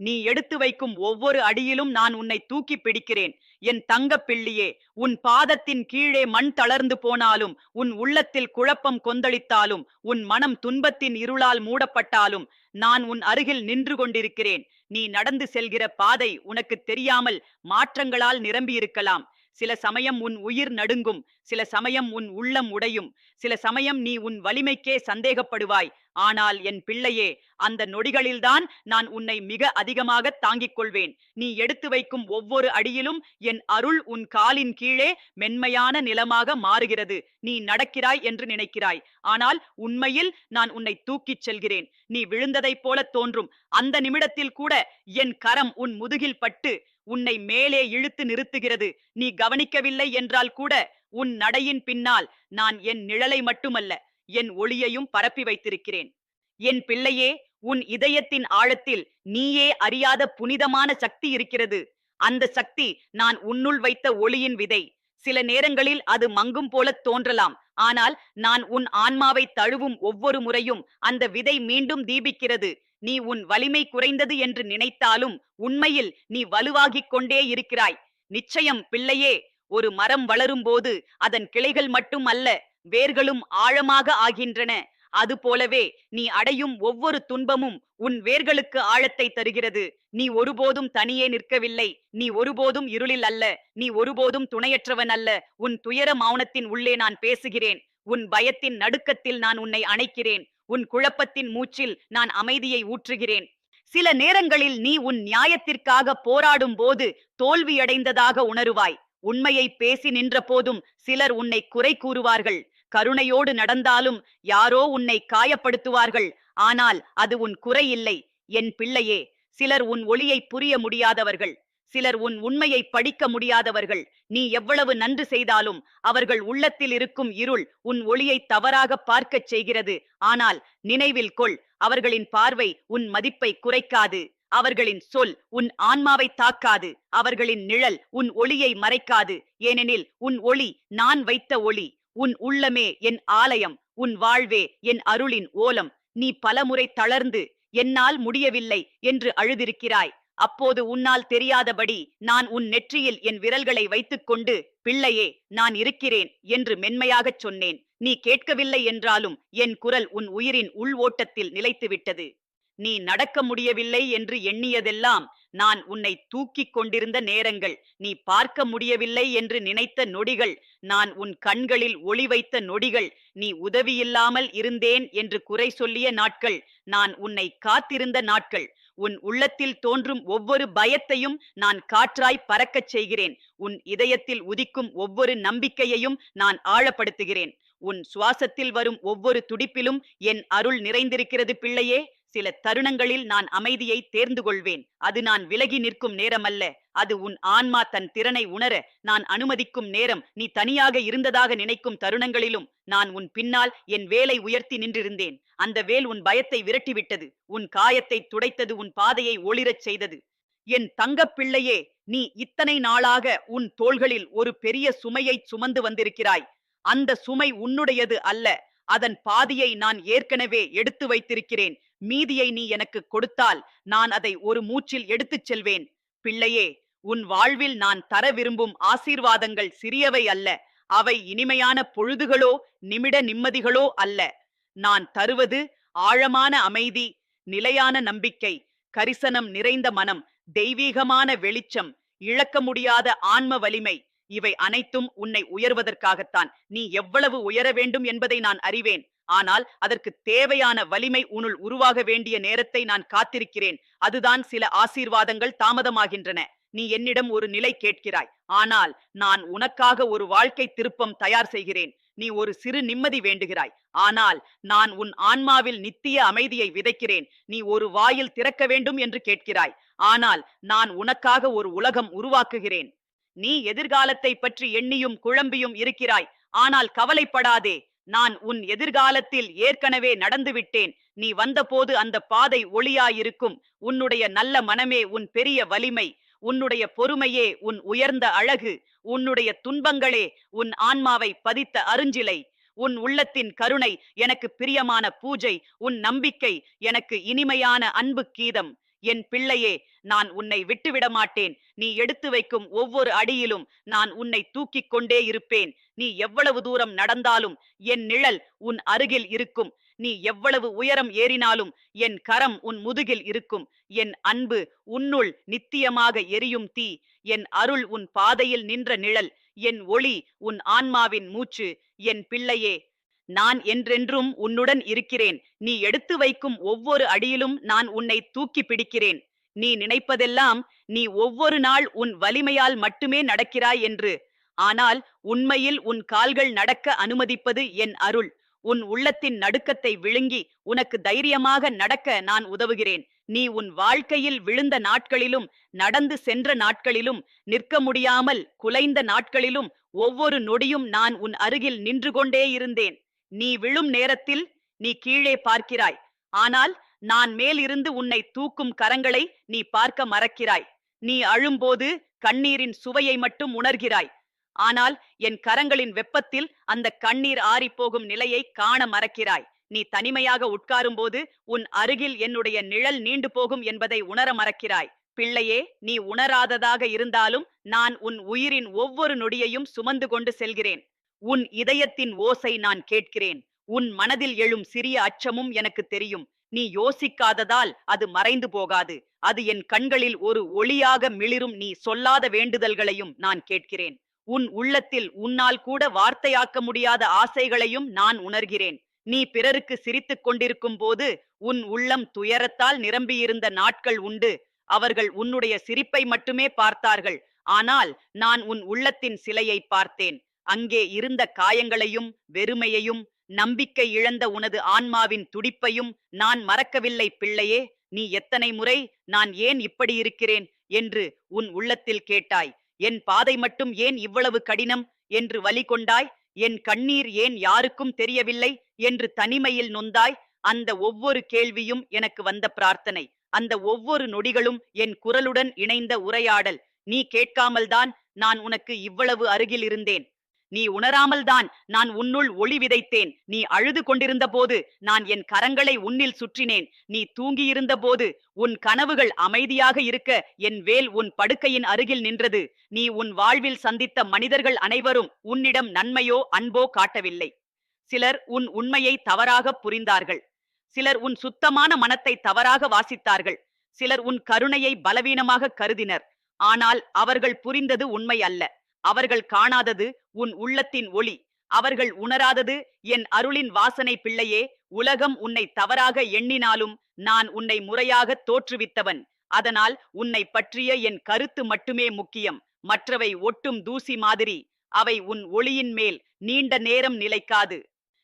நீ எடுத்து வைக்கும் ஒவ்வொரு அடியிலும் நான் உன்னை தூக்கி பிடிக்கிறேன். என் தங்கப் பிள்ளியே உன் பாதத்தின் கீழே மண் தளர்ந்து போனாலும் உன் உள்ளத்தில் குழப்பம் கொந்தளித்தாலும் உன் மனம் துன்பத்தின் இருளால் மூடப்பட்டாலும் நான் உன் அருகில் நின்று கொண்டிருக்கிறேன். நீ நடந்து செல்கிற பாதை உனக்கு தெரியாமல் மாற்றங்களால் நிரம்பியிருக்கலாம். சில சமயம் உன் உயிர் நடுங்கும் சில சமயம் உன் உள்ளம் உடையும் சில சமயம் நீ உன் வலிமைக்கே சந்தேகப்படுவாய். ஆனால் என் பிள்ளையே அந்த நொடிகளில்தான் நான் உன்னை மிக அதிகமாக தாங்கிக் கொள்வேன். நீ எடுத்து வைக்கும் ஒவ்வொரு அடியிலும் என் அருள் உன் காலின் கீழே மென்மையான நிலமாக மாறுகிறது. நீ நடக்கிறாய் என்று நினைக்கிறாய். ஆனால் உண்மையில் நான் உன்னை தூக்கிச் செல்கிறேன். நீ விழுந்ததைப் போல தோன்றும். அந்த நிமிடத்தில் கூட என் கரம் உன் முதுகில் பட்டு உன்னை மேலே இழுத்து நிறுத்துகிறது. நீ கவனிக்கவில்லை என்றால் கூட உன் நடையின் பின்னால் நான் என் நிழலை மட்டுமல்ல என் ஒளியையும் பரப்பி வைத்திருக்கிறேன். என் பிள்ளையே உன் இதயத்தின் ஆழத்தில் நீயே அறியாத புனிதமான சக்தி இருக்கிறது. அந்த சக்தி நான் உன்னுள் வைத்த ஒளியின் விதை. சில நேரங்களில் அது மங்கும் போல தோன்றலாம். ஆனால் நான் உன் ஆன்மாவை தழுவும் ஒவ்வொரு முறையும் அந்த விதை மீண்டும் தீபிக்கிறது. நீ உன் வலிமை குறைந்தது என்று நினைத்தாலும் உண்மையில் நீ வலுவாகிக் கொண்டே இருக்கிறாய். நிச்சயம் பிள்ளையே ஒரு மரம் வளரும் போது அதன் கிளைகள் மட்டும் அல்ல வேர்களும் ஆழமாக ஆகின்றன. அதுபோலவே நீ அடையும் ஒவ்வொரு துன்பமும் உன் வேர்களுக்கு ஆழத்தை தருகிறது. நீ ஒருபோதும் தனியே நிற்கவில்லை. நீ ஒருபோதும் இருளில் அல்ல. நீ ஒருபோதும் துணையற்றவன் அல்ல. உன் துயர மௌனத்தின் உள்ளே நான் பேசுகிறேன். உன் பயத்தின் நடுக்கத்தில் நான் உன்னை அணைக்கிறேன். உன் குழப்பத்தின் மூச்சில் நான் அமைதியை ஊற்றுகிறேன். சில நேரங்களில் நீ உன் நியாயத்திற்காக போராடும் போது தோல்வியடைந்ததாக உணருவாய். உண்மையை பேசி நின்ற போதும் சிலர் உன்னை குறை கூறுவார்கள். கருணையோடு நடந்தாலும் யாரோ உன்னை காயப்படுத்துவார்கள். ஆனால் அது உன் குறை இல்லை என் பிள்ளையே சிலர் உன் ஒளியை புரிய முடியாதவர்கள் சிலர் உன் உண்மையை படிக்க முடியாதவர்கள். நீ எவ்வளவு நன்று செய்தாலும் அவர்கள் உள்ளத்தில் இருக்கும் இருள் உன் ஒளியை தவறாக பார்க்கச் செய்கிறது. ஆனால் நினைவில் கொள் அவர்களின் பார்வை உன் மதிப்பை குறைக்காது. அவர்களின் சொல் உன் ஆன்மாவை தாக்காது. அவர்களின் நிழல் உன் ஒளியை மறைக்காது. ஏனெனில் உன் ஒளி நான் வைத்த ஒளி. உன் உள்ளமே என் ஆலயம் உன் வாழ்வே என் அருளின் ஓலம். நீ பலமுறை தளர்ந்து என்னால் முடியவில்லை என்று அழுதிருக்கிறாய். அப்போது உன்னால் தெரியாதபடி நான் உன் நெற்றியில் என் விரல்களை வைத்துக்கொண்டு பிள்ளையே நான் இருக்கிறேன் என்று மென்மையாகச் சொன்னேன். நீ கேட்கவில்லை என்றாலும் என் குரல் உன் உயிரின் உள் ஓட்டத்தில் நிலைத்துவிட்டது. நீ நடக்க முடியவில்லை என்று எண்ணியதெல்லாம் நான் உன்னை தூக்கிக் கொண்டிருந்த நேரங்கள் நீ பார்க்க முடியவில்லை என்று நினைத்த நொடிகள் நான் உன் கண்களில் ஒளி வைத்த நொடிகள் நீ உதவியில்லாமல் இருந்தேன் என்று குறை சொல்லிய நாட்கள் நான் உன்னை காத்திருந்த நாட்கள். உன் உள்ளத்தில் தோன்றும் ஒவ்வொரு பயத்தையும் நான் காற்றாய் பறக்கச் செய்கிறேன். உன் இதயத்தில் உதிக்கும் ஒவ்வொரு நம்பிக்கையையும் நான் ஆழப்படுத்துகிறேன். உன் சுவாசத்தில் வரும் ஒவ்வொரு துடிப்பிலும் என் அருள் நிறைந்திருக்கிறது பிள்ளையே. சில தருணங்களில் நான் அமைதியை தேர்ந்து கொள்வேன் அது நான் விலகி நிற்கும் நேரமல்ல. அது உன் ஆன்மா தன் திறனை உணர நான் அனுமதிக்கும் நேரம். நீ தனியாக இருந்ததாக நினைக்கும் தருணங்களிலும் நான் உன் பின்னால் என் வேலை உயர்த்தி நின்றிருந்தேன். அந்த வேல் உன் பயத்தை விரட்டிவிட்டது. உன் காயத்தை துடைத்தது உன் பாதையை ஒளிரச் செய்தது. என் தங்கப் பிள்ளையே நீ இத்தனை நாளாக உன் தோள்களில் ஒரு பெரிய சுமையை சுமந்து வந்திருக்கிறாய். அந்த சுமை உன்னுடையது அல்ல. அதன் பாதியை நான் ஏற்கனவே எடுத்து வைத்திருக்கிறேன். மீதியை நீ எனக்கு கொடுத்தால் நான் அதை ஒரு மூச்சில் எடுத்துச் செல்வேன். பிள்ளையே உன் வாழ்வில் நான் தர விரும்பும் ஆசீர்வாதங்கள் சிறியவை அல்ல. அவை இனிமையான பொழுதுகளோ நிமிட நிம்மதிகளோ அல்ல. நான் தருவது ஆழமான அமைதி நிலையான நம்பிக்கை கரிசனம் நிறைந்த மனம் தெய்வீகமான வெளிச்சம் இழக்க முடியாத ஆன்ம வலிமை. இவை அனைத்தும் உன்னை உயர்வதற்காகத்தான். நீ எவ்வளவு உயர வேண்டும் என்பதை நான் அறிவேன். ஆனால் அதற்கு தேவையான வலிமை உனுள் உருவாக வேண்டிய நேரத்தை நான் காத்திருக்கிறேன். அதுதான் சில ஆசீர்வாதங்கள் தாமதமாகின்றன. நீ என்னிடம் ஒரு நிலை கேட்கிறாய். ஆனால் நான் உனக்காக ஒரு வாழ்க்கை திருப்பம் தயார் செய்கிறேன். நீ ஒரு சிறு நிம்மதி வேண்டுகிறாய். ஆனால் நான் உன் ஆன்மாவில் நித்திய அமைதியை விதைக்கிறேன். நீ ஒரு வாயில் திறக்க வேண்டும் என்று கேட்கிறாய். ஆனால் நான் உனக்காக ஒரு உலகம் உருவாக்குகிறேன். நீ எதிர்காலத்தை பற்றி எண்ணியும் குழம்பியும் இருக்கிறாய். ஆனால் கவலைப்படாதே நான் உன் எதிர்காலத்தில் ஏற்கனவே நடந்துவிட்டேன். நீ வந்தபோது அந்த பாதை ஒளியாயிருக்கும். உன்னுடைய நல்ல மனமே உன் பெரிய வலிமை. உன்னுடைய பொறுமையே உன் உயர்ந்த அழகு. உன்னுடைய துன்பங்களே உன் ஆன்மாவை பதித்த அருஞ்சிலை. உன் உள்ளத்தின் கருணை எனக்கு பிரியமான பூஜை. உன் நம்பிக்கை எனக்கு இனிமையான அன்பு கீதம். என் பிள்ளையே நான் உன்னை விட்டுவிட மாட்டேன் நீ எடுத்து வைக்கும் ஒவ்வொரு அடியிலும் நான் உன்னை தூக்கிக் கொண்டே இருப்பேன். நீ எவ்வளவு தூரம் நடந்தாலும் என் நிழல் உன் அருகில் இருக்கும். நீ எவ்வளவு உயரம் ஏறினாலும் என் கரம் உன் முதுகில் இருக்கும். என் அன்பு உன்னுள் நித்தியமாக எரியும் தீ. என் அருள் உன் பாதையில் நின்ற நிழல். என் ஒளி உன் ஆன்மாவின் மூச்சு. என் பிள்ளையே நான் என்றென்றும் உன்னுடன் இருக்கிறேன். நீ எடுத்து வைக்கும் ஒவ்வொரு அடியிலும் நான் உன்னை தூக்கி பிடிக்கிறேன். நீ நினைப்பதெல்லாம் நீ ஒவ்வொரு நாள் உன் வலிமையால் மட்டுமே நடக்கிறாய் என்று. ஆனால் உண்மையில் உன் கால்கள் நடக்க அனுமதிப்பது என் அருள். உன் உள்ளத்தின் நடுக்கத்தை விழுங்கி உனக்கு தைரியமாக நடக்க நான் உதவுகிறேன். நீ உன் வாழ்க்கையில் விழுந்த நாட்களிலும் நடந்து சென்ற நாட்களிலும் நிற்க முடியாமல் குலைந்த நாட்களிலும் ஒவ்வொரு நொடியும் நான் உன் அருகில் நின்று கொண்டே இருந்தேன். நீ விழும் நேரத்தில் நீ கீழே பார்க்கிறாய். ஆனால் நான் மேலிருந்து உன்னை தூக்கும் கரங்களை நீ பார்க்க மறக்கிறாய். நீ அழும்போது கண்ணீரின் சுவையை மட்டும் உணர்கிறாய். ஆனால் என் கரங்களின் வெப்பத்தில் அந்த கண்ணீர் ஆறிப்போகும் நிலையை காண மறக்கிறாய். நீ தனிமையாக உட்காரும்போது உன் அருகில் என்னுடைய நிழல் நீண்டு போகும் என்பதை உணர மறக்கிறாய். பிள்ளையே நீ உணராததாக இருந்தாலும் நான் உன் உயிரின் ஒவ்வொரு நொடியையும் சுமந்து கொண்டு செல்கிறேன். உன் இதயத்தின் ஓசை நான் கேட்கிறேன். உன் மனதில் எழும் சிறிய அச்சமும் எனக்கு தெரியும். நீ யோசிக்காததால் அது மறைந்து போகாது. அது என் கண்களில் ஒரு ஒளியாக மிளிரும். நீ சொல்லாத வேண்டுதல்களையும் நான் கேட்கிறேன். உன் உள்ளத்தில் உன்னால் கூட வார்த்தையாக்க முடியாத ஆசைகளையும் நான் உணர்கிறேன். நீ பிறருக்கு சிரித்துக் கொண்டிருக்கும் போது உன் உள்ளம் துயரத்தால் நிரம்பியிருந்த நாட்கள் உண்டு. அவர்கள் உன்னுடைய சிரிப்பை மட்டுமே பார்த்தார்கள். ஆனால் நான் உன் உள்ளத்தின் சிலையை பார்த்தேன். அங்கே இருந்த காயங்களையும் வெறுமையையும் நம்பிக்கை இழந்த உனது ஆன்மாவின் துடிப்பையும் நான் மறக்கவில்லை பிள்ளையே. நீ எத்தனை முறை நான் ஏன் இப்படி இருக்கிறேன் என்று உன் உள்ளத்தில் கேட்டாய். என் பாதை மட்டும் ஏன் இவ்வளவு கடினம் என்று வலி கொண்டாய்? என் கண்ணீர் ஏன் யாருக்கும் தெரியவில்லை என்று தனிமையில் நொந்தாய்? அந்த ஒவ்வொரு கேள்வியும் எனக்கு வந்த பிரார்த்தனை. அந்த ஒவ்வொரு நொடிகளும் என் குரலுடன் இணைந்த உரையாடல். நீ கேட்காமல்தான் நான் உனக்கு இவ்வளவு அருகில் இருந்தேன். நீ உணராமல்தான் நான் உன்னுள் ஒளி விதைத்தேன். நீ அழுது கொண்டிருந்த போது நான் என் கரங்களை உன்னில் சுற்றினேன். நீ தூங்கியிருந்த போது உன் கனவுகள் அமைதியாக இருக்க என் வேல் உன் படுக்கையின் அருகில் நின்றது. நீ உன் வாழ்வில் சந்தித்த மனிதர்கள் அனைவரும் உன்னிடம் நன்மையோ அன்போ காட்டவில்லை. சிலர் உன் உண்மையை தவறாக புரிந்தார்கள். சிலர் உன் சுத்தமான மனத்தை தவறாக வாசித்தார்கள். சிலர் உன் கருணையை பலவீனமாக கருதினர். ஆனால் அவர்கள் புரிந்தது உண்மை அல்ல. அவர்கள் காணாதது உன் உள்ளத்தின் ஒளி. அவர்கள் உணராதது என் அருளின் வாசனை பிள்ளையே. உலகம் உன்னை தவறாக எண்ணினாலும் நான் உன்னை முறையாக தோற்றுவித்தவன். அதனால் உன்னை பற்றிய என் கருத்து மட்டுமே முக்கியம். மற்றவை ஒட்டும் தூசி மாதிரி. அவை உன் ஒளியின் மேல் நீண்ட நேரம் நிலைக்காது.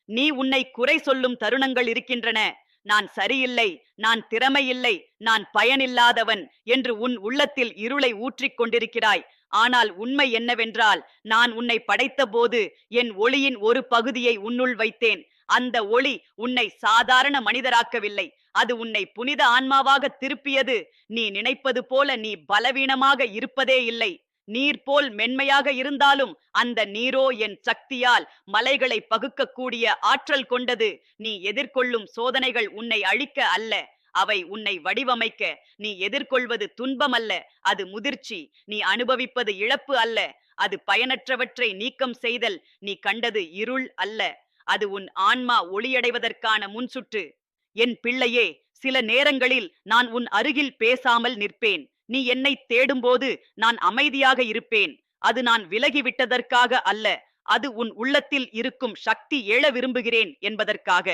நீ உன்னை குறை சொல்லும் தருணங்கள் இருக்கின்றன. நான் சரியில்லை நான் திறமையில்லை நான் பயனில்லாதவன் என்று உன் உள்ளத்தில் இருளை ஊற்றிக் கொண்டிருக்கிறாய். ஆனால் உண்மை என்னவென்றால் நான் உன்னை படைத்தபோது என் ஒளியின் ஒரு பகுதியை உன்னுள் வைத்தேன். அந்த ஒளி உன்னை சாதாரண மனிதராக்கவில்லை. அது உன்னை புனித ஆன்மாவாக திருப்பியது. நீ நினைப்பது போல நீ பலவீனமாக இருப்பதே இல்லை. நீர் போல் மென்மையாக இருந்தாலும் அந்த நீரோ என் சக்தியால் மலைகளை பகுக்கக்கூடிய ஆற்றல் கொண்டது. நீ எதிர்கொள்ளும் சோதனைகள் உன்னை அழிக்க அல்ல. அவை உன்னை வடிவமைக்க நீ எதிர்கொள்வது துன்பமல்ல அது முதிர்ச்சி. நீ அனுபவிப்பது இழப்பு அல்ல அது பயனற்றவற்றை நீக்கம் செய்தல். நீ கண்டது இருள் அல்ல அது உன் ஆன்மா ஒளியடைவதற்கான முன்சுற்று. என் பிள்ளையே சில நேரங்களில் நான் உன் அருகில் பேசாமல் நிற்பேன். நீ என்னை தேடும்போது நான் அமைதியாக இருப்பேன். அது நான் விலகிவிட்டதற்காக அல்ல அது உன் உள்ளத்தில் இருக்கும் சக்தி எழ விரும்புகிறேன் என்பதற்காக.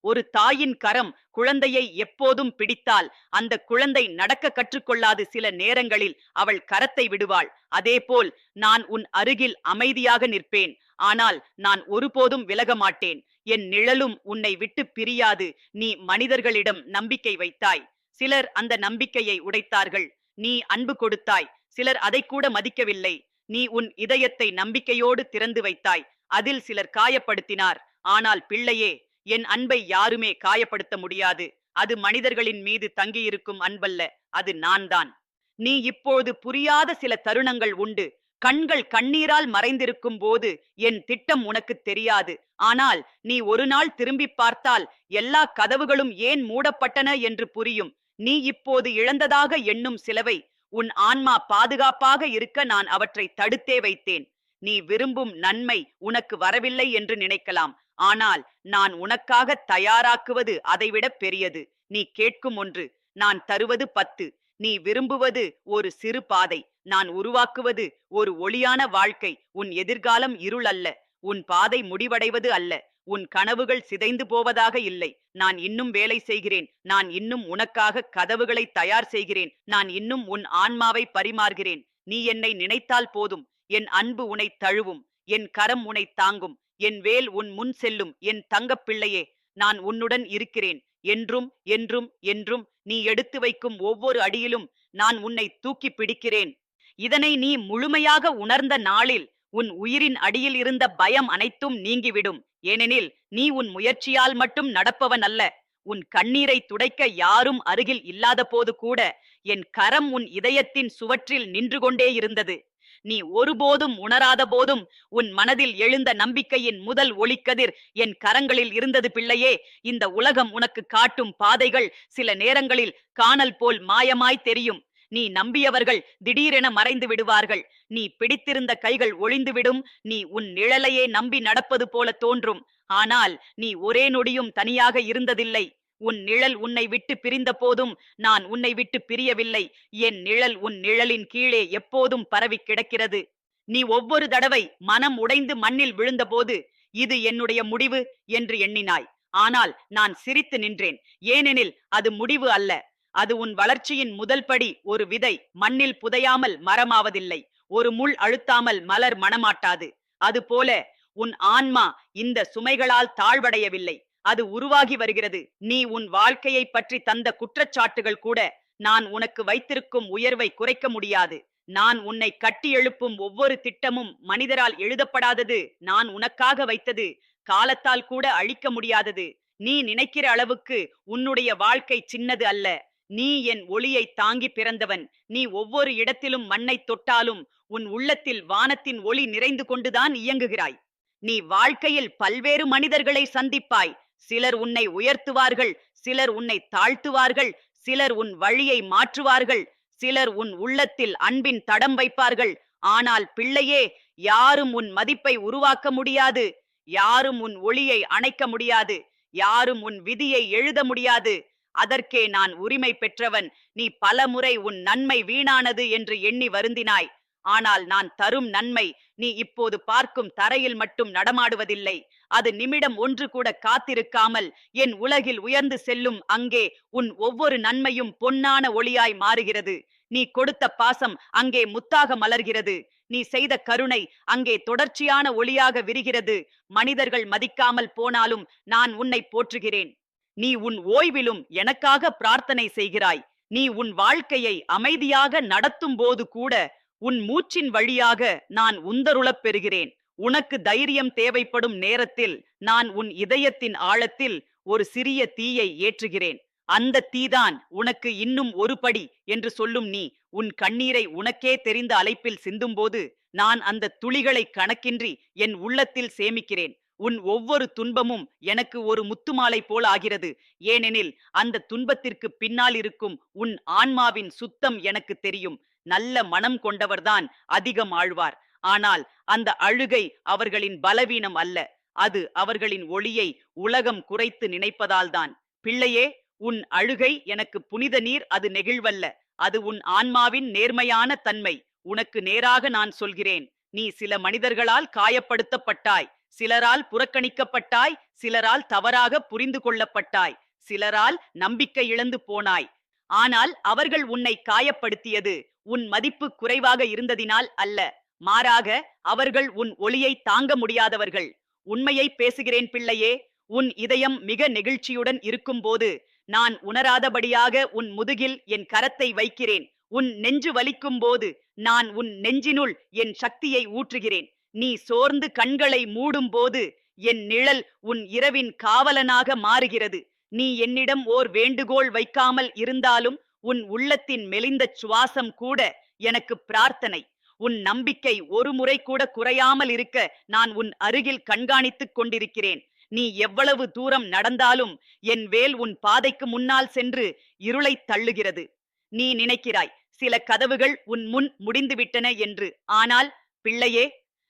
ஒரு தாயின் கரம் குழந்தையை எப்போதும் பிடித்தால் அந்த குழந்தை நடக்க கற்றுக்கொள்ளாது சில நேரங்களில் அவள் கரத்தை விடுவாள். அதேபோல் நான் உன் அருகில் அமைதியாக நிற்பேன். ஆனால் நான் ஒருபோதும் விலக மாட்டேன். என் நிழலும் உன்னை விட்டு பிரியாது. நீ மனிதர்களிடம் நம்பிக்கை வைத்தாய். சிலர் அந்த நம்பிக்கையை உடைத்தார்கள். நீ அன்பு கொடுத்தாய். சிலர் அதை கூட மதிக்கவில்லை. நீ உன் இதயத்தை நம்பிக்கையோடு திறந்து வைத்தாய். அதில் சிலர் காயப்படுத்தினார். ஆனால் பிள்ளையே என் அன்பை யாருமே காயப்படுத்த முடியாது. அது மனிதர்களின் மீது தங்கியிருக்கும் அன்பல்ல அது நான்தான். நீ இப்போது புரியாத சில தருணங்கள் உண்டு. கண்கள் கண்ணீரால் மறைந்திருக்கும் போது என் திட்டம் உனக்கு தெரியாது. ஆனால் நீ ஒரு நாள் திரும்பி பார்த்தால் எல்லா கதவுகளும் ஏன் மூடப்பட்டன என்று புரியும். நீ இப்போது இழந்ததாக எண்ணும் சிலவை உன் ஆன்மா பாதுகாப்பாக இருக்க நான் அவற்றை தடுத்தே வைத்தேன். நீ விரும்பும் நன்மை உனக்கு வரவில்லை என்று நினைக்கலாம். ஆனால் நான் உனக்காக தயாராக்குவது அதைவிட பெரியது. நீ கேட்கும் ஒன்று நான் தருவது பத்து. நீ விரும்புவது ஒரு சிறு பாதை. நான் உருவாக்குவது ஒரு ஒளியான வாழ்க்கை. உன் எதிர்காலம் இருள் அல்ல. உன் பாதை முடிவடைவது அல்ல. உன் கனவுகள் சிதைந்து போவதாக இல்லை. நான் இன்னும் வேலை செய்கிறேன். நான் இன்னும் உனக்காக கதவுகளை தயார் செய்கிறேன். நான் இன்னும் உன் ஆன்மாவை பரிமாறுகிறேன். நீ என்னை நினைத்தால் போதும். என் அன்பு உனை தழுவும். என் கரம் உனை தாங்கும். என் வேல் உன் முன் செல்லும் என் தங்கப் பிள்ளையே நான் உன்னுடன் இருக்கிறேன். என்றும் என்றும் என்றும் நீ எடுத்து வைக்கும் ஒவ்வொரு அடியிலும் நான் உன்னை தூக்கி பிடிக்கிறேன். இதனை நீ முழுமையாக உணர்ந்த நாளில் உன் உயிரின் அடியில் இருந்த பயம் அனைத்தும் நீங்கிவிடும். ஏனெனில் நீ உன் முயற்சியால் மட்டும் நடப்பவன் அல்ல. உன் கண்ணீரை துடைக்க யாரும் அருகில் இல்லாத போது கூட என் கரம் உன் இதயத்தின் சுவற்றில் நின்று கொண்டே இருந்தது. நீ ஒருபோதும் உணராத போதும் உன் மனதில் எழுந்த நம்பிக்கையின் முதல் ஒளிக்கதிர் என் கரங்களில் இருந்தது பிள்ளையே. இந்த உலகம் உனக்கு காட்டும் பாதைகள் சில நேரங்களில் காணல் போல் மாயமாய் தெரியும். நீ நம்பியவர்கள் திடீரென மறைந்து விடுவார்கள். நீ பிடித்திருந்த கைகள் ஒளிந்துவிடும். நீ உன் நிழலையே நம்பி நடப்பது போல தோன்றும். ஆனால் நீ ஒரே நொடியும் தனியாக இருந்ததில்லை. உன் நிழல் உன்னை விட்டு பிரிந்த போதும் நான் உன்னை விட்டு பிரியவில்லை. என் நிழல் உன் நிழலின் கீழே எப்போதும் பரவி கிடக்கிறது. நீ ஒவ்வொரு தடவை மனம் உடைந்து மண்ணில் விழுந்தபோது இது என்னுடைய முடிவு என்று எண்ணினாய். ஆனால் நான் சிரித்து நின்றேன். ஏனெனில் அது முடிவு அல்ல. அது உன் வளர்ச்சியின் முதல் படி ஒரு விதை மண்ணில் புதையாமல் மரமாவதில்லை. ஒரு முள் அழுத்தாமல் மலர் மணமாட்டாது. அதுபோல உன் ஆன்மா இந்த சுமைகளால் தாழ்வடையவில்லை. அது உருவாகி வருகிறது. நீ உன் வாழ்க்கையை பற்றி தந்த குற்றச்சாட்டுகள் கூட நான் உனக்கு வைத்திருக்கும் உயர்வை குறைக்க முடியாது. நான் உன்னை கட்டி எழுப்பும் ஒவ்வொரு திட்டமும் மனிதரால் எழுதப்படாதது நான் உனக்காக வைத்தது. காலத்தால் கூட அழிக்க முடியாதது. நீ நினைக்கிற அளவுக்கு உன்னுடைய வாழ்க்கை சின்னது அல்ல. நீ என் ஒளியை தாங்கி பிறந்தவன். நீ ஒவ்வொரு இடத்திலும் மண்ணை தொட்டாலும் உன் உள்ளத்தில் வானத்தின் ஒளி நிறைந்து கொண்டுதான் இயங்குகிறாய். நீ வாழ்க்கையில் பல்வேறு மனிதர்களை சந்திப்பாய். சிலர் உன்னை உயர்த்துவார்கள் சிலர் உன்னை தாழ்த்துவார்கள் சிலர் உன் வழியை மாற்றுவார்கள் சிலர் உன் உள்ளத்தில் அன்பின் தடம் வைப்பார்கள். ஆனால் பிள்ளையே யாரும் உன் மதிப்பை உருவாக்க முடியாது யாரும் உன் ஒளியை அணைக்க முடியாது யாரும் உன் விதியை எழுத முடியாது. அதற்கே நான் உரிமை பெற்றவன் நீ பலமுறை உன் நன்மை வீணானது என்று எண்ணி வருந்தினாய். ஆனால் நான் தரும் நன்மை நீ இப்போது பார்க்கும் தரையில் மட்டும் நடமாடுவதில்லை. அது நிமிடம் ஒன்று கூட காத்திருக்காமல் என் உலகில் உயர்ந்து செல்லும் அங்கே உன் ஒவ்வொரு நன்மையும் பொன்னான ஒளியாய் மாறுகிறது. நீ கொடுத்த பாசம் அங்கே முத்தாக மலர்கிறது. நீ செய்த கருணை அங்கே தொடர்ச்சியான ஒளியாக விரிகிறது. மனிதர்கள் மதிக்காமல் போனாலும் நான் உன்னை போற்றுகிறேன். நீ உன் ஓய்விலும் எனக்காக பிரார்த்தனை செய்கிறாய். நீ உன் வாழ்க்கையை அமைதியாக நடத்தும் போது கூட உன் மூச்சின் வழியாக நான் உந்தருளப் பெறுகிறேன். உனக்கு தைரியம் தேவைப்படும் நேரத்தில் நான் உன் இதயத்தின் ஆழத்தில் ஒரு சிறிய தீயை ஏற்றுகிறேன். அந்த தீதான் உனக்கு இன்னும் ஒரு படி என்று சொல்லும் நீ உன் கண்ணீரை உனக்கே தெரிந்த அலைப்பில் சிந்தும்போது நான் அந்த துளிகளை கணக்கின்றி என் உள்ளத்தில் சேமிக்கிறேன். உன் ஒவ்வொரு துன்பமும் எனக்கு ஒரு முத்துமாலை போல் ஆகிறது. ஏனெனில் அந்த துன்பத்திற்கு பின்னால் இருக்கும் உன் ஆன்மாவின் சுத்தம் எனக்கு தெரியும். நல்ல மனம் கொண்டவர்தான் அதிகம் ஆழ்வார். ஆனால் அந்த அழுகை அவர்களின் பலவீனம் அல்ல. அது அவர்களின் ஒளியை உலகம் குறைத்து நினைப்பதால்தான். பிள்ளையே உன் அழுகை எனக்கு புனித நீர் அது நெகிழ்வல்ல. அது உன் ஆன்மாவின் நேர்மையான தன்மை. உனக்கு நேராக நான் சொல்கிறேன். நீ சில மனிதர்களால் காயப்படுத்தப்பட்டாய். சிலரால் புறக்கணிக்கப்பட்டாய். சிலரால் தவறாக புரிந்து கொள்ளப்பட்டாய். சிலரால் நம்பிக்கை இழந்து போனாய். ஆனால் அவர்கள் உன்னை காயப்படுத்தியது உன் மதிப்பு குறைவாக இருந்ததினால் அல்ல. மாறாக அவர்கள் உன் ஒளியை தாங்க முடியாதவர்கள். உண்மையை பேசுகிறேன் பிள்ளையே உன் இதயம் மிக நெகிழ்ச்சியுடன் இருக்கும்போது நான் உணராதபடியாக உன் முதுகில் என் கரத்தை வைக்கிறேன். உன் நெஞ்சு வலிக்கும் போது நான் உன் நெஞ்சினுள் என் சக்தியை ஊற்றுகிறேன். நீ சோர்ந்து கண்களை மூடும் போது என் நிழல் உன் இரவின் காவலனாக மாறுகிறது. நீ என்னிடம் ஓர் வேண்டுகோள் வைக்காமல் இருந்தாலும் உன் உள்ளத்தின் மெலிந்த சுவாசம் கூட எனக்கு பிரார்த்தனை. உன் நம்பிக்கை ஒரு முறை கூட குறையாமல் இருக்க நான் உன் அருகில் கண்காணித்துக் கொண்டிருக்கிறேன். நீ எவ்வளவு தூரம் நடந்தாலும் என் வேல் உன் பாதைக்கு முன்னால் சென்று இருளைத் தள்ளுகிறது. நீ நினைக்கிறாய் சில கதவுகள் உன் முன் முடிந்துவிட்டன என்று. ஆனால் பிள்ளையே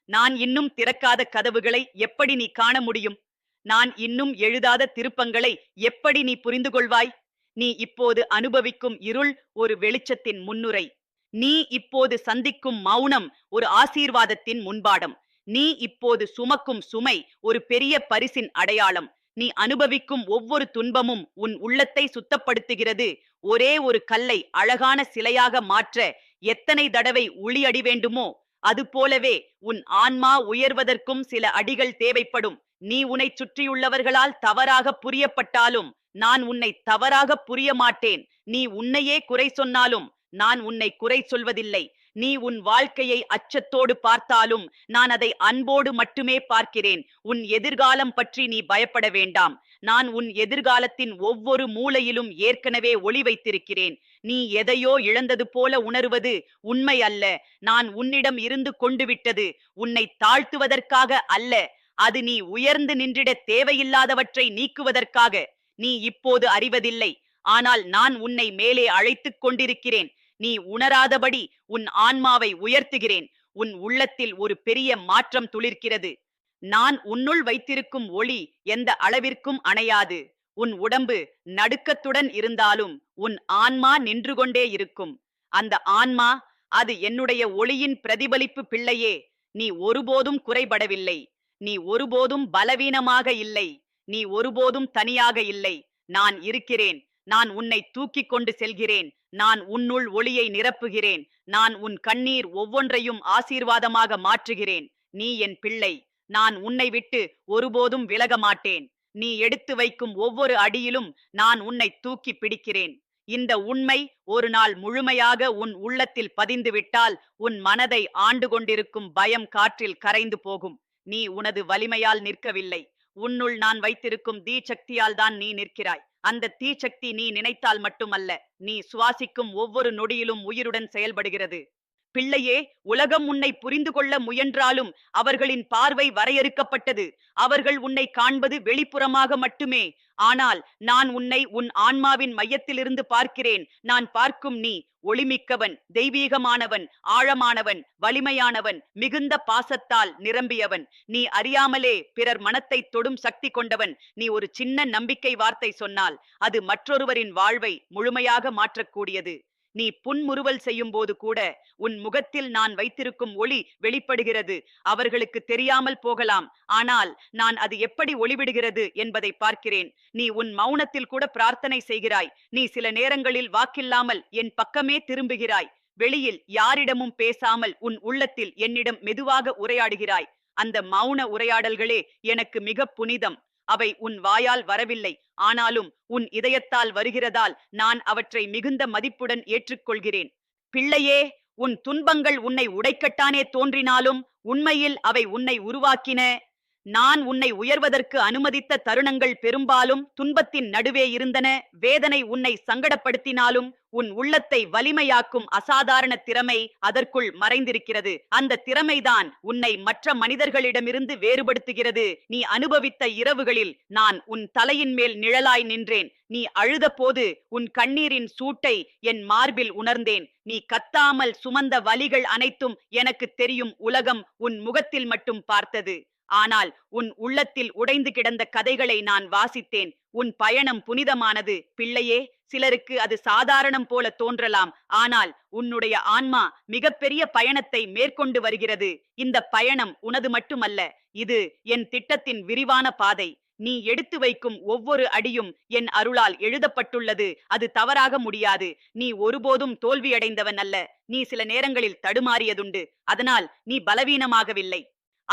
நான் இன்னும் திறக்காத கதவுகளை எப்படி நீ காண முடியும்? நான் இன்னும் எழுதாத திருப்பங்களை எப்படி நீ புரிந்து கொள்வாய் நீ இப்போது அனுபவிக்கும் இருள் ஒரு வெளிச்சத்தின் முன்னுரை. நீ இப்போது சந்திக்கும் மௌனம் ஒரு ஆசீர்வாதத்தின் முன்பாடம். நீ இப்போது சுமக்கும் சுமை ஒரு பெரிய பரிசின் அடையாளம். நீ அனுபவிக்கும் ஒவ்வொரு துன்பமும் உன் உள்ளத்தை சுத்தப்படுத்துகிறது. ஒரே ஒரு கல்லை அழகான சிலையாக மாற்ற எத்தனை தடவை உளி அடி வேண்டுமோ அதுபோலவே உன் ஆன்மா உயர்வதற்கும் சில அடிகள் தேவைப்படும். நீ உன்னை சுற்றியுள்ளவர்களால் தவறாக புரியப்பட்டாலும் நான் உன்னை தவறாக புரிய மாட்டேன் நீ உன்னையே குறை சொன்னாலும் நான் உன்னை குறை சொல்வதில்லை. நீ உன் வாழ்க்கையை அச்சத்தோடு பார்த்தாலும் நான் அதை அன்போடு மட்டுமே பார்க்கிறேன். உன் எதிர்காலம் பற்றி நீ பயப்பட வேண்டாம். நான் உன் எதிர்காலத்தின் ஒவ்வொரு மூலையிலும் ஏற்கனவே ஒளி வைத்திருக்கிறேன். நீ எதையோ இழந்தது போல உணர்வது உண்மை அல்ல. நான் உன்னிடம் இருந்து கொண்டு விட்டது உன்னை தாழ்த்துவதற்காக அல்ல. அது நீ உயர்ந்து நின்றிட தேவையில்லாதவற்றை நீக்குவதற்காக. நீ இப்போது அறிவதில்லை. ஆனால் நான் உன்னை மேலே அழைத்துக் கொண்டிருக்கிறேன். நீ உணராதபடி உன் ஆன்மாவை உயர்த்துகிறேன். உன் உள்ளத்தில் ஒரு பெரிய மாற்றம் துளிர்க்கிறது. நான் உன்னுள் வைத்திருக்கும் ஒளி எந்த அளவிற்கும் அணையாது. உன் உடம்பு நடுக்கத்துடன் இருந்தாலும் உன் ஆன்மா நின்று கொண்டே இருக்கும். அந்த ஆன்மா அது என்னுடைய ஒளியின் பிரதிபலிப்பு பிள்ளையே நீ ஒருபோதும் குறைபடவில்லை. நீ ஒருபோதும் பலவீனமாக இல்லை. நீ ஒருபோதும் தனியாக இல்லை. நான் இருக்கிறேன். நான் உன்னை தூக்கிக் கொண்டு செல்கிறேன். நான் உன்னுள் ஒளியை நிரப்புகிறேன். நான் உன் கண்ணீர் ஒவ்வொன்றையும் ஆசீர்வாதமாக மாற்றுகிறேன். நீ என் பிள்ளை. நான் உன்னை விட்டு ஒருபோதும் விலக மாட்டேன். நீ எடுத்து வைக்கும் ஒவ்வொரு அடியிலும் நான் உன்னை தூக்கி பிடிக்கிறேன். இந்த உண்மை ஒரு நாள் முழுமையாக உன் உள்ளத்தில் பதிந்துவிட்டால் உன் மனதை ஆண்டு கொண்டிருக்கும் பயம் காற்றில் கரைந்து போகும். நீ உனது வலிமையால் நிற்கவில்லை. உன்னுள் நான் வைத்திருக்கும் தீச்சக்தியால் தான் நீ நிற்கிறாய். அந்த தீ சக்தி நீ நினைத்தால் மட்டுமல்ல நீ சுவாசிக்கும் ஒவ்வொரு நொடியிலும் உயிருடன் செயல்படுகிறது. பிள்ளையே உலகம் உன்னை புரிந்து கொள்ள முயன்றாலும் அவர்களின் பார்வை வரையறுக்கப்பட்டது. அவர்கள் உன்னை காண்பது வெளிப்புறமாக மட்டுமே. ஆனால் நான் உன்னை உன் ஆன்மாவின் மையத்திலிருந்து பார்க்கிறேன். நான் பார்க்கும் நீ ஒளிமிக்கவன் தெய்வீகமானவன் ஆழமானவன் வலிமையானவன் மிகுந்த பாசத்தால் நிரம்பியவன். நீ அறியாமலே பிறர் மனத்தை தொடும் சக்தி கொண்டவன். நீ ஒரு சின்ன நம்பிக்கை வார்த்தை சொன்னால் அது மற்றொருவரின் வாழ்வை முழுமையாக மாற்றக்கூடியது. நீ புன்முறுவல் செய்யும் போது கூட உன் முகத்தில் நான் வைத்திருக்கும் ஒளி வெளிப்படுகிறது. அவர்களுக்கு தெரியாமல் போகலாம். ஆனால் நான் அது எப்படி ஒளிவிடுகிறது என்பதை பார்க்கிறேன். நீ உன் மௌனத்தில் கூட பிரார்த்தனை செய்கிறாய். நீ சில நேரங்களில் வாக்கில்லாமல் என் பக்கமே திரும்புகிறாய். வெளியில் யாரிடமும் பேசாமல் உன் உள்ளத்தில் என்னிடம் மெதுவாக உரையாடுகிறாய். அந்த மௌன உரையாடல்களே எனக்கு மிக புனிதம். அவை உன் வாயால் வரவில்லை. ஆனாலும் உன் இதயத்தால் வருகிறதால் நான் அவற்றை மிகுந்த மதிப்புடன் ஏற்றுக்கொள்கிறேன். பிள்ளையே உன் துன்பங்கள் உன்னை உடைக்கட்டானே தோன்றினாலும் உண்மையில் அவை உன்னை உருவாக்கின நான் உன்னை உயர்வதற்கு அனுமதித்த தருணங்கள் பெரும்பாலும் துன்பத்தின் நடுவே இருந்தன. வேதனை உன்னை சங்கடப்படுத்தினாலும் உன் உள்ளத்தை வலிமையாக்கும் அசாதாரண திறமை அதற்குள் மறைந்திருக்கிறது. அந்த திறமைதான் உன்னை மற்ற மனிதர்களிடமிருந்து வேறுபடுத்துகிறது. நீ அனுபவித்த இரவுகளில் நான் உன் தலையின் மேல் நிழலாய் நின்றேன். நீ அழுத போது உன் கண்ணீரின் சூட்டை என் மார்பில் உணர்ந்தேன். நீ கத்தாமல் சுமந்த வலிகள் அனைத்தும் எனக்கு தெரியும். உலகம் உன் முகத்தில் மட்டும் பார்த்தது. ஆனால் உன் உள்ளத்தில் உடைந்து கிடந்த கதைகளை நான் வாசித்தேன். உன் பயணம் புனிதமானது. பிள்ளையே சிலருக்கு அது சாதாரணம் போல தோன்றலாம். ஆனால் உன்னுடைய ஆன்மா மிகப்பெரிய பயணத்தை மேற்கொண்டு வருகிறது. இந்த பயணம் உனது மட்டுமல்ல. இது என் திட்டத்தின் விரிவான பாதை. நீ எடுத்து வைக்கும் ஒவ்வொரு அடியும் என் அருளால் எழுதப்பட்டுள்ளது. அது தவறாக முடியாது. நீ ஒருபோதும் தோல்வியடைந்தவன் அல்ல. நீ சில நேரங்களில் தடுமாறியதுண்டு. அதனால் நீ பலவீனமாகவில்லை.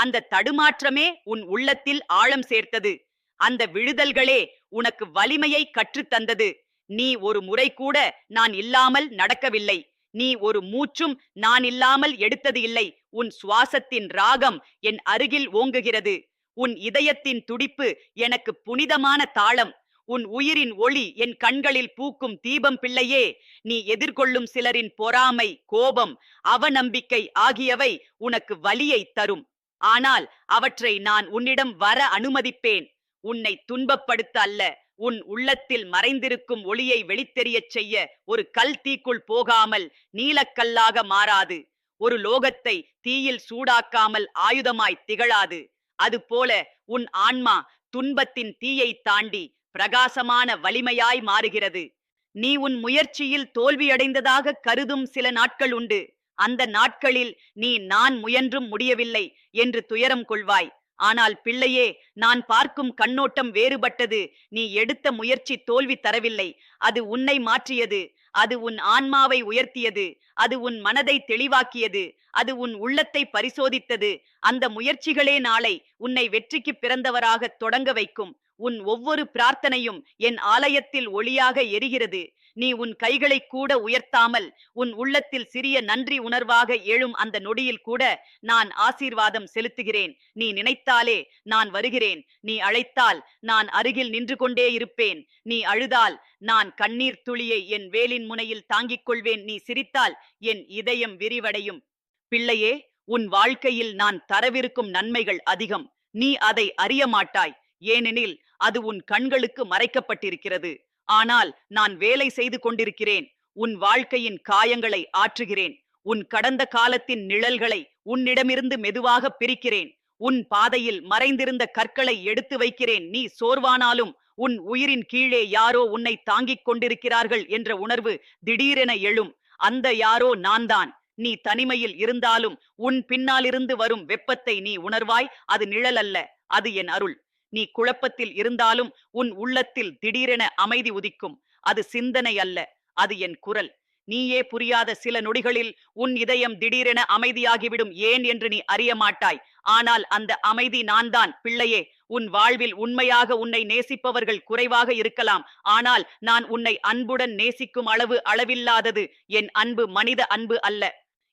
அந்த தடுமாற்றமே உன் உள்ளத்தில் ஆழம் சேர்த்தது. அந்த விழுதல்களே உனக்கு வலிமையை கற்றுத்தந்தது. நீ ஒரு முறை கூட நான் இல்லாமல் நடக்கவில்லை. நீ ஒரு மூச்சும் நான் இல்லாமல் எடுத்தது இல்லை. உன் சுவாசத்தின் ராகம் என் அருகில் ஓங்குகிறது. உன் இதயத்தின் துடிப்பு எனக்கு புனிதமான தாளம். உன் உயிரின் ஒளி என் கண்களில் பூக்கும் தீபம் பிள்ளையே நீ எதிர்கொள்ளும் சிலரின் பொறாமை கோபம் அவநம்பிக்கை ஆகியவை உனக்கு வலியை தரும். ஆனால் அவற்றை நான் உன்னிடம் வர அனுமதிப்பேன். உன்னை துன்பப்படுத்த அல்ல உன் உள்ளத்தில் மறைந்திருக்கும் ஒளியை வெளித்தெரியச் செய்ய ஒரு கல் தீக்குள் போகாமல் நீலக்கல்லாக மாறாது. ஒரு லோகத்தை தீயில் சூடாக்காமல் ஆயுதமாய் திகழாது. அதுபோல உன் ஆன்மா துன்பத்தின் தீயை தாண்டி பிரகாசமான வலிமையாய் மாறுகிறது. நீ உன் முயற்சியில் தோல்வியடைந்ததாக கருதும் சில நாட்கள் உண்டு. அந்த நாட்களில் நீ நான் முயன்றும் முடியவில்லை என்று துயரம் கொள்வாய். ஆனால் பிள்ளையே நான் பார்க்கும் கண்ணோட்டம் வேறுபட்டது. நீ எடுத்த முயற்சி தோல்வி தரவில்லை. அது உன்னை மாற்றியது. அது உன் ஆன்மாவை உயர்த்தியது. அது உன் மனதை தெளிவாக்கியது. அது உன் உள்ளத்தை பரிசோதித்தது. அந்த முயற்சிகளே நாளை உன்னை வெற்றிக்கு பிறந்தவராக தொடங்க வைக்கும். உன் ஒவ்வொரு பிரார்த்தனையும் என் ஆலயத்தில் ஒளியாக எரிகிறது. நீ உன் கைகளை கூட உயர்த்தாமல் உன் உள்ளத்தில் சிறிய நன்றி உணர்வாக எழும் அந்த நொடியில் கூட நான் ஆசீர்வாதம் செலுத்துகிறேன். நீ நினைத்தாலே நான் வருகிறேன். நீ அழைத்தால் நான் அருகில் நின்று கொண்டே இருப்பேன். நீ அழுதால் நான் கண்ணீர் துளியை என் வேலின் முனையில் தாங்கிக் கொள்வேன். நீ சிரித்தால் என் இதயம் விரிவடையும். பிள்ளையே உன் வாழ்க்கையில் நான் தரவிருக்கும் நன்மைகள் அதிகம். நீ அதை அறிய மாட்டாய். ஏனெனில் அது உன் கண்களுக்கு மறைக்கப்பட்டிருக்கிறது. ஆனால் நான் வேலை செய்து கொண்டிருக்கிறேன். உன் வாழ்க்கையின் காயங்களை ஆற்றுகிறேன். உன் கடந்த காலத்தின் நிழல்களை உன்னிடமிருந்து மெதுவாக பிரிக்கிறேன். உன் பாதையில் மறைந்திருந்த கற்களை எடுத்து வைக்கிறேன். நீ சோர்வானாலும் உன் உயிரின் கீழே யாரோ உன்னை தாங்கிக் கொண்டிருக்கிறார்கள் என்ற உணர்வு திடீரென எழும். அந்த யாரோ நான்தான். நீ தனிமையில் இருந்தாலும் உன் பின்னாலிருந்து வரும் வெப்பத்தை நீ உணர்வாய். அது நிழல் அல்ல அது என் அருள். நீ குழப்பத்தில் இருந்தாலும் உன் உள்ளத்தில் திடீரென அமைதி உதிக்கும். அது சிந்தனை அல்ல அது என் குரல். நீயே புரியாத சில நொடிகளில் உன் இதயம் திடீரென அமைதியாகிவிடும் ஏன் என்று நீ அறிய மாட்டாய். ஆனால் அந்த அமைதி நான் தான் பிள்ளையே. உன் வாழ்வில் உண்மையாக உன்னை நேசிப்பவர்கள் குறைவாக இருக்கலாம். ஆனால் நான் உன்னை அன்புடன் நேசிக்கும் அளவு அளவில்லாதது. என் அன்பு மனித அன்பு அல்ல.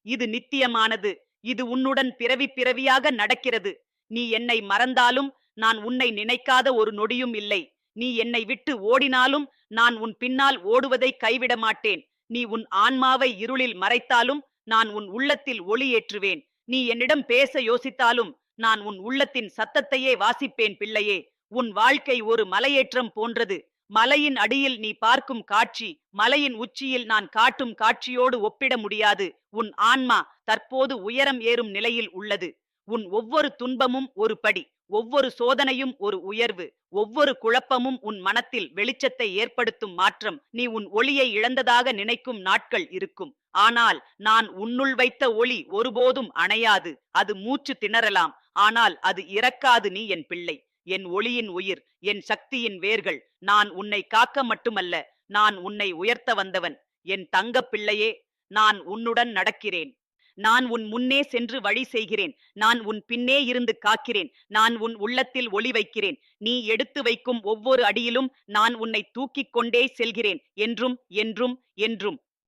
இது நித்தியமானது. இது உன்னுடன் பிறவி பிறவியாக நடக்கிறது. நீ என்னை மறந்தாலும் நான் உன்னை நினைக்காத ஒரு நொடியும் இல்லை. நீ என்னை விட்டு ஓடினாலும் நான் உன் பின்னால் ஓடுவதை கைவிட மாட்டேன். நீ உன் ஆன்மாவை இருளில் மறைத்தாலும் நான் உன் உள்ளத்தில் ஒளி ஏற்றுவேன். நீ என்னிடம் பேச யோசித்தாலும் நான் உன் உள்ளத்தின் சத்தத்தையே வாசிப்பேன் பிள்ளையே. உன் வாழ்க்கை ஒரு மலையேற்றம் போன்றது. மலையின் அடியில் நீ பார்க்கும் காட்சி மலையின் உச்சியில் நான் காட்டும் காட்சியோடு ஒப்பிட முடியாது. உன் ஆன்மா தற்போது உயரம் ஏறும் நிலையில் உள்ளது. உன் ஒவ்வொரு துன்பமும் ஒரு படி ஒவ்வொரு சோதனையும் ஒரு உயர்வு ஒவ்வொரு குழப்பமும் உன் மனத்தில் வெளிச்சத்தை ஏற்படுத்தும் மாற்றம். நீ உன் ஒளியை இழந்ததாக நினைக்கும் நாட்கள் இருக்கும். ஆனால் நான் உன்னுள் வைத்த ஒளி ஒருபோதும் அணையாது அது மூச்சு திணறலாம். ஆனால் அது இறக்காது நீ என் பிள்ளை. என் ஒளியின் உயிர் என் சக்தியின் வேர்கள் நான் உன்னை காக்க மட்டுமல்ல நான் உன்னை உயர்த்த வந்தவன். என் தங்கப் பிள்ளையே நான் உன்னுடன் நடக்கிறேன். நான் உன் முன்னே சென்று வழி செய்கிறேன். நான் உன் பின்னே இருந்து காக்கிறேன். நான் உன் உள்ளத்தில் ஒளி வைக்கிறேன். நீ எடுத்து வைக்கும் ஒவ்வொரு அடியிலும் நான் உன்னை தூக்கிக் கொண்டே செல்கிறேன். என்றும் என்றும் என்றும்.